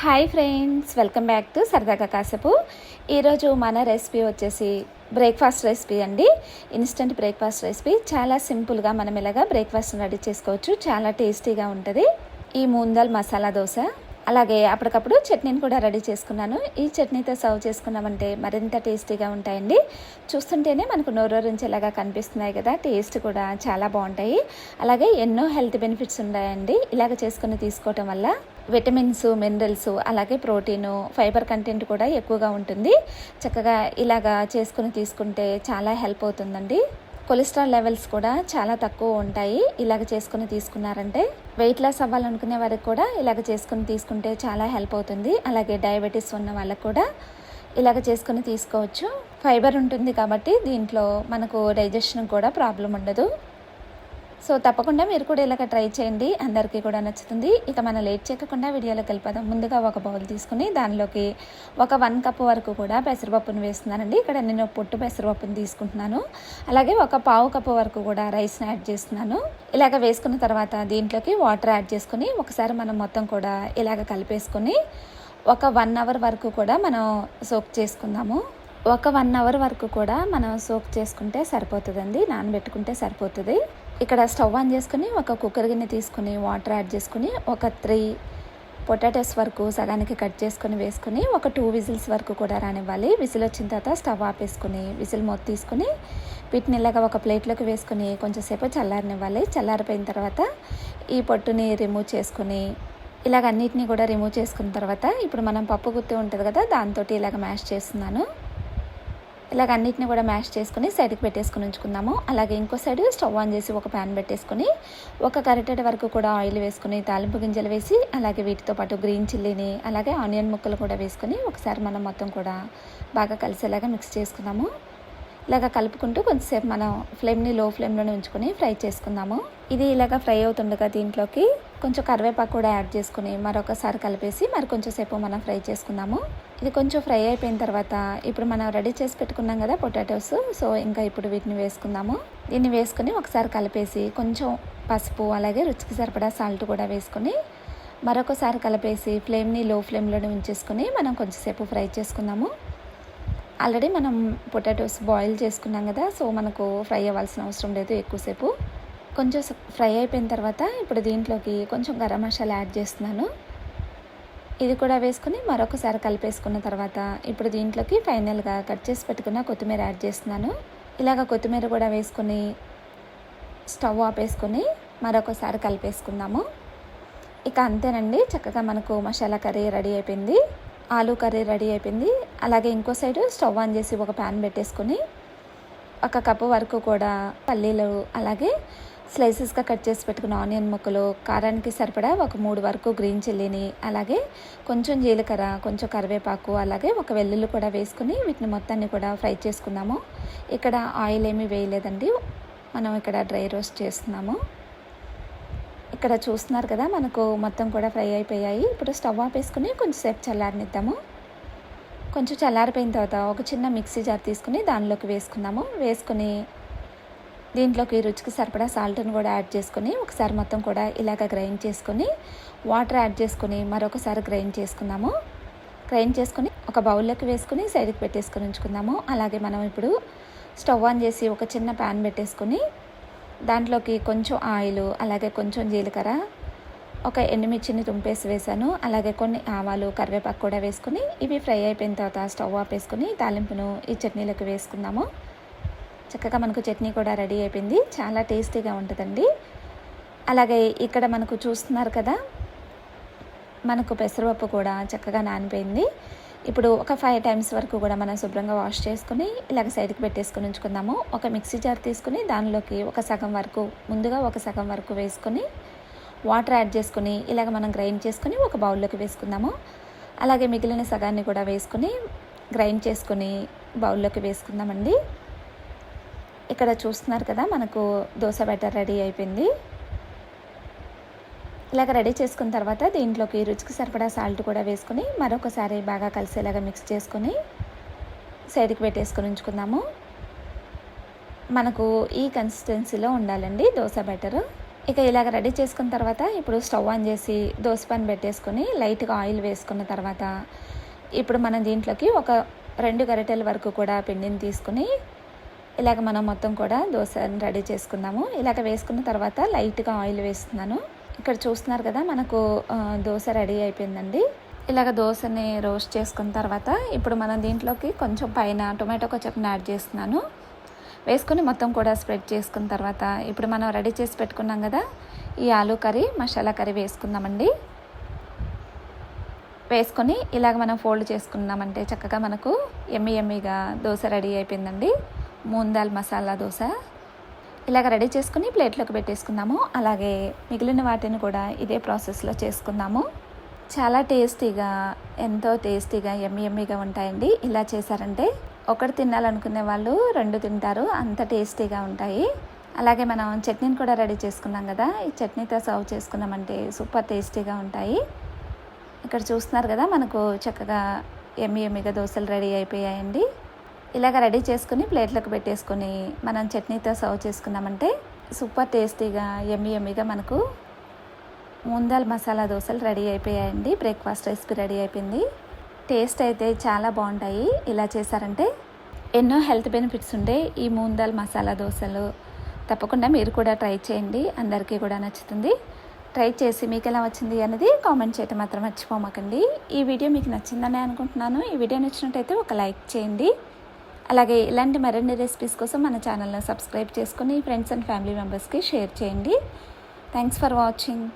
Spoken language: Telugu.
Hi friends welcome back to సరదాగా కాసేపు ఈరోజు మన రెసిపీ వచ్చేసి బ్రేక్ఫాస్ట్ రెసిపీ అండి. ఇన్స్టెంట్ బ్రేక్ఫాస్ట్ రెసిపీ చాలా సింపుల్గా మనం ఇలాగా బ్రేక్ఫాస్ట్ రెడీ చేసుకోవచ్చు. చాలా టేస్టీగా ఉంటుంది. ఈ మూందల్ మసాలా దోశ. అలాగే అప్పటికప్పుడు చట్నీని కూడా రెడీ చేసుకున్నాను. ఈ చట్నీతో సర్వ్ చేసుకున్నామంటే మరింత టేస్టీగా ఉంటాయండి. చూస్తుంటేనే మనకు నోరూరించేలాగా కనిపిస్తున్నాయి కదా టేస్ట్ కూడా చాలా బాగుంటాయి. అలాగే ఎన్నో హెల్త్ బెనిఫిట్స్ ఉన్నాయండి ఇలాగ చేసుకుని తీసుకోవటం వల్ల విటమిన్స్ మినరల్స్ అలాగే ప్రోటీను ఫైబర్ కంటెంట్ కూడా ఎక్కువగా ఉంటుంది. చక్కగా ఇలాగా చేసుకుని తీసుకుంటే చాలా హెల్ప్ అవుతుందండి. కొలెస్ట్రాల్ లెవెల్స్ కూడా చాలా తక్కువ ఉంటాయి. ఇలాగ చేసుకుని తీసుకున్నారంటే వెయిట్ లాస్ అవ్వాలనుకునే వారికి కూడా ఇలాగ చేసుకుని తీసుకుంటే చాలా హెల్ప్ అవుతుంది. అలాగే డయాబెటీస్ ఉన్న వాళ్ళకు కూడా ఇలాగ చేసుకుని తీసుకోవచ్చు. ఫైబర్ ఉంటుంది కాబట్టి దీంట్లో మనకు డైజెషన్ కూడా ప్రాబ్లం ఉండదు. సో తప్పకుండా మీరు కూడా ఇలాగ ట్రై చేయండి. అందరికీ కూడా నచ్చుతుంది. ఇక మనం లేట్ చేయకుండా వీడియోలోకి వెళ్ళిపోదాం. ముందుగా ఒక బౌల్ తీసుకుని దానిలోకి ఒక వన్ కప్ వరకు కూడా పెసరపప్పును వేస్తున్నానండి. ఇక్కడ నేను పొట్టు పెసరపప్పును తీసుకుంటున్నాను. అలాగే ఒక పావు కప్పు వరకు కూడా రైస్ని యాడ్ చేస్తున్నాను. ఇలాగ వేసుకున్న తర్వాత దీంట్లోకి వాటర్ యాడ్ చేసుకుని ఒకసారి మనం మొత్తం కూడా ఇలాగ కలిపేసుకొని ఒక వన్ అవర్ వరకు కూడా మనం సోక్ చేసుకుందాము. ఒక వన్ అవర్ వరకు కూడా మనం సోక్ చేసుకుంటే సరిపోతుందండి. నానబెట్టుకుంటే సరిపోతుంది. ఇక్కడ స్టవ్ ఆన్ చేసుకుని ఒక కుక్కర్ గిన్నె తీసుకుని వాటర్ యాడ్ చేసుకుని ఒక త్రీ పొటాటోస్ వరకు సగానికి కట్ చేసుకొని వేసుకుని ఒక టూ విజిల్స్ వరకు కూడా రానివ్వాలి. విజిల్ వచ్చిన తర్వాత స్టవ్ ఆపేసుకుని విజిల్ మొత్తం తీసుకుని వీటిని ఇలాగ ఒక ప్లేట్లోకి వేసుకుని కొంచెంసేపు చల్లారనివ్వాలి. చల్లారిపోయిన తర్వాత ఈ పొట్టుని రిమూవ్ చేసుకుని ఇలాగ అన్నిటినీ కూడా రిమూవ్ చేసుకున్న తర్వాత ఇప్పుడు మనం పప్పు గుత్తి ఉంటుంది కదా దాంతో ఇలాగ మ్యాష్ చేస్తున్నాను. ఇలాగ అన్నిటిని కూడా మ్యాష్ చేసుకుని సైడ్కి పెట్టేసుకుని ఉంచుకుందాము. అలాగే ఇంకో సైడ్ స్టవ్ ఆన్ చేసి ఒక ప్యాన్ పెట్టేసుకుని ఒక కరెటెడ్ వరకు కూడా ఆయిల్ వేసుకుని తాలింపు గింజలు వేసి అలాగే వీటితో పాటు గ్రీన్ చిల్లీని అలాగే ఆనియన్ ముక్కలు కూడా వేసుకొని ఒకసారి మనం మొత్తం కూడా బాగా కలిసేలాగా మిక్స్ చేసుకుందాము ఇలాగ కలుపుకుంటూ కొంచెంసేపు మనం ఫ్లేమ్ని లో ఫ్లేమ్లోనే ఉంచుకొని ఫ్రై చేసుకుందాము. ఇది ఇలాగ ఫ్రై అవుతుండగా దీంట్లోకి కొంచెం కరివేపాకు కూడా యాడ్ చేసుకుని మరొకసారి కలిపేసి మరి కొంచెం సేపు మనం ఫ్రై చేసుకుందాము. ఇది కొంచెం ఫ్రై అయిపోయిన తర్వాత ఇప్పుడు మనం రెడీ చేసి పెట్టుకున్నాం కదా పొటాటోస్. సో ఇంకా ఇప్పుడు వీటిని వేసుకుందాము. దీన్ని వేసుకుని ఒకసారి కలిపేసి కొంచెం పసుపు అలాగే రుచికి సరిపడా సాల్ట్ కూడా వేసుకొని మరొకసారి కలిపేసి ఫ్లేమ్ని లో ఫ్లేమ్లోనే ఉంచేసుకొని మనం కొంచెంసేపు ఫ్రై చేసుకుందాము. ఆల్రెడీ మనం పొటాటోస్ బాయిల్ చేసుకున్నాం కదా సో మనకు ఫ్రై అవ్వాల్సిన అవసరం లేదు ఎక్కువసేపు. కొంచెం ఫ్రై అయిపోయిన తర్వాత ఇప్పుడు దీంట్లోకి కొంచెం గరం మసాలా యాడ్ చేస్తున్నాను. ఇది కూడా వేసుకుని మరొకసారి కలిపేసుకున్న తర్వాత ఇప్పుడు దీంట్లోకి ఫైనల్గా కట్ చేసి పెట్టుకున్న కొత్తిమీర యాడ్ చేస్తున్నాను. ఇలాగ కొత్తిమీర కూడా వేసుకుని స్టవ్ ఆపేసుకొని మరొకసారి కలిపేసుకుందాము. ఇక అంతేనండి చక్కగా మనకు మసాలా కర్రీ రెడీ అయిపోయింది. ఆలూ కర్రీ రెడీ అయిపోయింది. అలాగే ఇంకో సైడ్ స్టవ్ ఆన్ చేసి ఒక ప్యాన్ పెట్టేసుకొని ఒక కప్పు వరకు కూడా పల్లీలు అలాగే స్లైసెస్గా కట్ చేసి పెట్టుకున్న ఆనియన్ ముక్కలు కారానికి సరిపడా ఒక మూడు వరకు గ్రీన్ చిల్లీని అలాగే కొంచెం జీలకర్ర కొంచెం కరివేపాకు అలాగే ఒక వెల్లుల్లి కూడా వేసుకుని వీటిని మొత్తాన్ని కూడా ఫ్రై చేసుకున్నాము ఇక్కడ ఆయిల్ ఏమీ వేయలేదండి. మనం ఇక్కడ డ్రై రోస్ట్ చేస్తున్నాము. ఇక్కడ చూస్తున్నారు కదా మనకు మొత్తం కూడా ఫ్రై అయిపోయాయి. ఇప్పుడు స్టవ్ ఆపేసుకుని కొంచెంసేపు చల్లారనిద్దాము. కొంచెం చల్లారిపోయిన తర్వాత ఒక చిన్న మిక్సీ జార్ తీసుకుని దానిలోకి వేసుకుందాము. వేసుకుని దీంట్లోకి రుచికి సరిపడా సాల్ట్ని కూడా యాడ్ చేసుకొని ఒకసారి మొత్తం కూడా ఇలాగ గ్రైండ్ చేసుకొని వాటర్ యాడ్ చేసుకొని మరొకసారి గ్రైండ్ చేసుకుందాము. గ్రైండ్ చేసుకొని ఒక బౌల్లోకి వేసుకుని సైడ్కి పెట్టేసుకొని ఉంచుకుందాము. అలాగే మనం ఇప్పుడు స్టవ్ ఆన్ చేసి ఒక చిన్న ప్యాన్ పెట్టేసుకొని దాంట్లోకి కొంచెం ఆయిల్ అలాగే కొంచెం జీలకర్ర ఒక ఎండుమిర్చిని తుంపేసి వేసాను అలాగే కొన్ని ఆవాలు కరివేపాకు కూడా వేసుకుని ఇవి ఫ్రై అయిపోయిన తర్వాత స్టవ్ ఆపేసుకుని తాలింపును ఈ చట్నీలోకి వేసుకుందాము. చక్కగా మనకు చట్నీ కూడా రెడీ అయిపోయింది. చాలా టేస్టీగా ఉంటుందండి. అలాగే ఇక్కడ మనకు చూస్తున్నారు కదా మనకు పెసరపప్పు కూడా చక్కగా నానిపోయింది. ఇప్పుడు ఒక ఫైవ్ టైమ్స్ వరకు కూడా మనం శుభ్రంగా వాష్ చేసుకుని ఇలాగ సైడ్కి పెట్టేసుకుని ఉంచుకుందాము. ఒక మిక్సీ జార్ తీసుకుని దానిలోకి ఒక సగం వరకు ముందుగా ఒక సగం వరకు వేసుకొని వాటర్ యాడ్ చేసుకుని ఇలాగ మనం గ్రైండ్ చేసుకుని ఒక బౌల్లోకి వేసుకుందాము. అలాగే మిగిలిన సగాన్ని కూడా వేసుకుని గ్రైండ్ చేసుకుని బౌల్లోకి వేసుకుందామండి. ఇక్కడ చూస్తున్నారు కదా మనకు దోశ బ్యాటర్ రెడీ అయిపోయింది. ఇలాగ రెడీ చేసుకున్న తర్వాత దీంట్లోకి రుచికి సరిపడా సాల్ట్ కూడా వేసుకొని మరొకసారి బాగా కలిసేలాగా మిక్స్ చేసుకొని సైడ్కి పెట్టేసుకొని ఉంచుకుందాము. మనకు ఈ కన్సిస్టెన్సీలో ఉండాలండి దోశ బెటరు. ఇక ఇలాగ రెడీ చేసుకున్న తర్వాత ఇప్పుడు స్టవ్ ఆన్ చేసి దోశ పని పెట్టేసుకొని లైట్గా ఆయిల్ వేసుకున్న తర్వాత ఇప్పుడు మనం దీంట్లోకి ఒక రెండు గరిటెల వరకు కూడా పిండిని తీసుకుని ఇలాగ మనం మొత్తం కూడా దోశని రెడీ చేసుకుందాము. ఇలాగ వేసుకున్న తర్వాత లైట్గా ఆయిల్ వేస్తున్నాను. ఇక్కడ చూస్తున్నారు కదా మనకు దోశ రెడీ అయిపోయిందండి. ఇలాగ దోశని రోస్ట్ చేసుకున్న తర్వాత ఇప్పుడు మనం దీంట్లోకి కొంచెం పైన టొమాటో కొంచెం యాడ్ చేస్తున్నాను. వేసుకొని మొత్తం కూడా స్ప్రెడ్ చేసుకున్న తర్వాత ఇప్పుడు మనం రెడీ చేసి పెట్టుకున్నాం కదా ఈ ఆలూ కర్రీ మసాలా కర్రీ వేసుకుందామండి. వేసుకొని ఇలాగ మనం ఫోల్డ్ చేసుకున్నామంటే చక్కగా మనకు ఎమ్మి ఎమ్మిగా దోశ రెడీ అయిపోయిందండి. మూందాల్ మసాలా దోశ. ఇలాగ రెడీ చేసుకుని ప్లేట్లోకి పెట్టేసుకుందాము. అలాగే మిగిలిన వాటిని కూడా ఇదే ప్రాసెస్లో చేసుకుందాము. చాలా టేస్టీగా ఎంతో టేస్టీగా ఎమ్మి ఎమ్మిగా ఉంటాయండి. ఇలా చేశారంటే ఒకటి తినాలనుకునే వాళ్ళు రెండు తింటారు. అంత టేస్టీగా ఉంటాయి. అలాగే మనం చట్నీని కూడా రెడీ చేసుకున్నాం కదా. ఈ చట్నీతో సర్వ్ చేసుకున్నామంటే సూపర్ టేస్టీగా ఉంటాయి. ఇక్కడ చూస్తున్నారు కదా మనకు చక్కగా ఎమ్మి ఎమ్మిగా దోశలు రెడీ అయిపోయాయండి. ఇలాగ రెడీ చేసుకుని ప్లేట్లకు పెట్టేసుకొని మనం చట్నీతో సర్వ్ చేసుకున్నామంటే సూపర్ టేస్టీగా ఎమ్మి ఎమ్మిగా మనకు ముందాల్ మసాలా దోశలు రెడీ అయిపోయాయండి. బ్రేక్ఫాస్ట్ రెసిపీ రెడీ అయిపోయింది. టేస్ట్ అయితే చాలా బాగుంటాయి. ఇలా చేశారంటే ఎన్నో హెల్త్ బెనిఫిట్స్ ఉండే ఈ మూందాల్ మసాలా దోశలు. తప్పకుండా మీరు కూడా ట్రై చేయండి. అందరికీ కూడా నచ్చుతుంది. ట్రై చేసి మీకు ఎలా వచ్చింది అనేది కామెంట్ చేయటం మాత్రం మర్చిపోమకండి. ఈ వీడియో మీకు నచ్చిందని అనుకుంటున్నాను. ఈ వీడియో నచ్చినట్టయితే ఒక లైక్ చేయండి. అలాగే ఇలాంటి మరిన్ని రెసిపీస్ కోసం మన ఛానల్ని సబ్స్క్రైబ్ చేసుకుని ఫ్రెండ్స్ అండ్ ఫ్యామిలీ మెంబర్స్కి షేర్ చేయండి. Thanks for watching